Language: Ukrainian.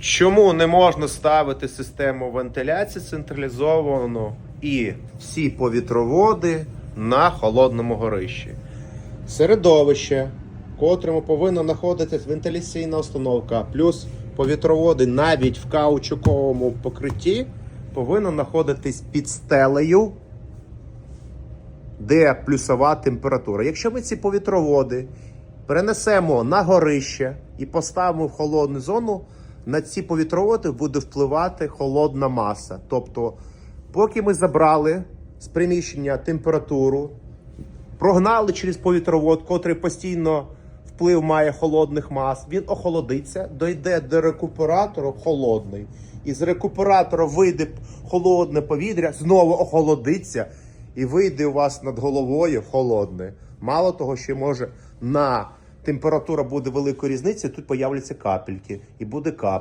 Чому не можна ставити систему вентиляції централізовану і всі повітроводи на холодному горищі? Середовище, в котрому повинна знаходитись вентиляційна установка, плюс повітроводи навіть в каучуковому покритті повинно знаходитись під стелею, де плюсова температура. Якщо ми ці повітроводи перенесемо на горище і поставимо в холодну зону, на ці повітроводи буде впливати холодна маса. Тобто, поки ми забрали з приміщення температуру, прогнали через повітровод, котрий постійно вплив має холодних мас, він охолодиться, дойде до рекуператору холодний. І з рекуператора вийде холодне повітря, знову охолодиться і вийде у вас над головою холодне. Мало того, що може на температура буде великої різниці, тут появляться капельки і буде кап.